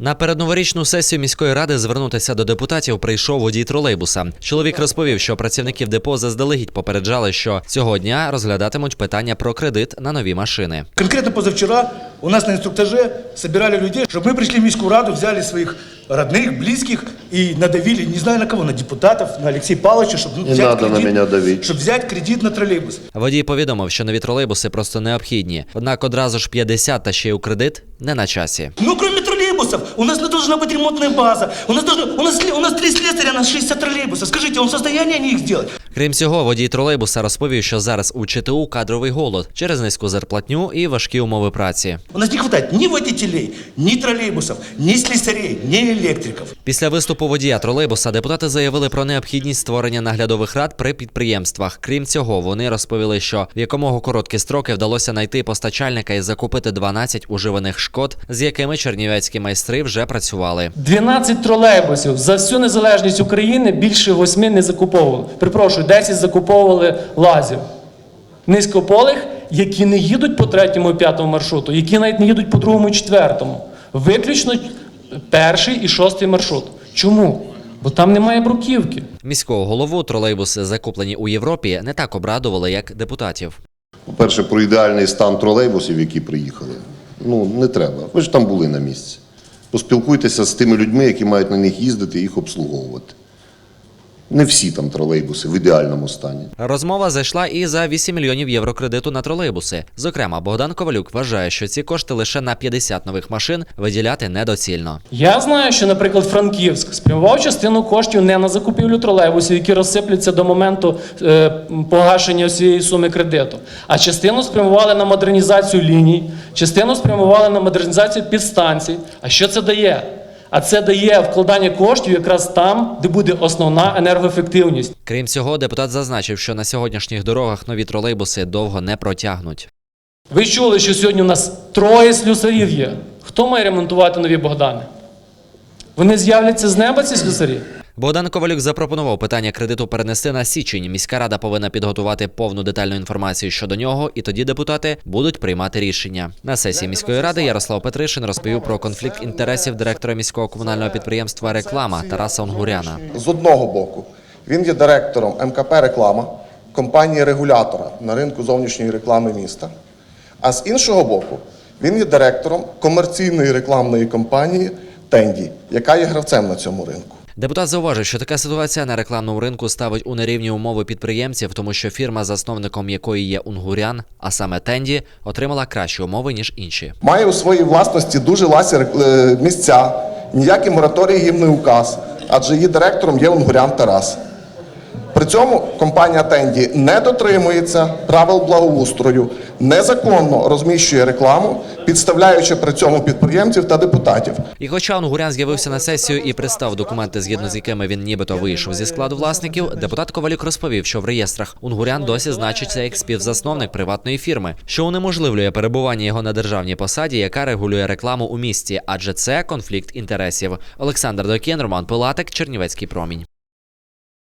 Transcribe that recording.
На передноворічну сесію міської ради звернутися до депутатів прийшов водій тролейбуса. Чоловік розповів, що працівників депо заздалегідь попереджали, що цього дня розглядатимуть питання про кредит на нові машини. Конкретно позавчера у нас на инструктаже собирали людей, чтобы мы пришли в Міську раду, взяли своих родных, близких и надавили, не знаю на кого, на депутатов, на Алексея Павловича, чтобы Не надо на меня давить. чтобы взять кредит на троллейбус. Водій повідомив, що нові тролейбуси просто необхідні. Однак одразу ж 50 та ще й у кредит не на часі. Ну, кроме троллейбусов, у нас должна быть ремонтная база. У нас, должно, у нас, у нас три слесаря на 60 троллейбусов. Скажите, он в состоянии они их сделать? Крім цього, водій тролейбуса розповів, що зараз у ЧТУ кадровий голод через низьку зарплатню і важкі умови праці. У нас не хватает ни водителей, ни троллейбусов, ни слесарей, ни электриков. Після виступу водія тролейбуса депутати заявили про необхідність створення наглядових рад при підприємствах. Крім цього, вони розповіли, що в якомога короткі строки вдалося знайти постачальника і закупити 12 уживаних шкод, з якими чернівецькі майстри вже працювали. 12 тролейбусів за всю незалежність України більше восьми не закуповували. Перепрошую, 10 закуповували лазів. Низькополих, які не їдуть по третьому і п'ятому маршруту, які навіть не їдуть по другому і четвертому. Виключно перший і шостий маршрут. Чому? Бо там немає бруківки. Міського голову тролейбуси, закуплені у Європі, не так обрадували, як депутатів. По-перше, про ідеальний стан тролейбусів, які приїхали. Ну, не треба. Ви ж там були на місці. Поспілкуйтеся з тими людьми, які мають на них їздити і їх обслуговувати. Не всі там тролейбуси в ідеальному стані. Розмова зайшла і за 8 мільйонів євро кредиту на тролейбуси. Зокрема, Богдан Ковалюк вважає, що ці кошти лише на 50 нових машин виділяти недоцільно. Я знаю, що, наприклад, Франківськ спрямував частину коштів не на закупівлю тролейбусів, які розсипляться до моменту е, погашення всієї суми кредиту, а частину спрямували на модернізацію ліній, частину спрямували на модернізацію підстанцій. А що це дає? А це дає вкладання коштів якраз там, де буде основна енергоефективність. Крім цього, депутат зазначив, що на сьогоднішніх дорогах нові тролейбуси довго не протягнуть. Ви чули, що сьогодні у нас троє слюсарів є. Хто має ремонтувати нові Богдани? Вони з'являться з неба, ці слюсарі? Богдан Ковалюк запропонував питання кредиту перенести на січень. Міська рада повинна підготувати повну детальну інформацію щодо нього, і тоді депутати будуть приймати рішення. На сесії міської ради Ярослав Петришин розповів про конфлікт інтересів директора міського комунального підприємства Реклама Тараса Онгуряна. З одного боку, він є директором МКП Реклама, компанії регулятора на ринку зовнішньої реклами міста. А з іншого боку, він є директором комерційної рекламної компанії Тенді, яка є гравцем на цьому ринку. Депутат зауважив, що така ситуація на рекламному ринку ставить у нерівні умови підприємців, тому що фірма, засновником якої є Унгурян, а саме Тенді, отримала кращі умови ніж інші. Має у своїй власності дуже ласі е, місця, ніякий мораторій не указ, адже її директором є Унгурян Тарас. При цьому компанія Тенді не дотримується правил благоустрою, незаконно розміщує рекламу, підставляючи при цьому підприємців та депутатів. І хоча Онгурян з'явився на сесію і представ документи, згідно з якими він нібито вийшов зі складу власників, депутат Ковалюк розповів, що в реєстрах Унгурян досі значиться як співзасновник приватної фірми, що унеможливлює перебування його на державній посаді, яка регулює рекламу у місті, адже це конфлікт інтересів. Олександр Докін, Роман Пилатик, Чернівецький промінь.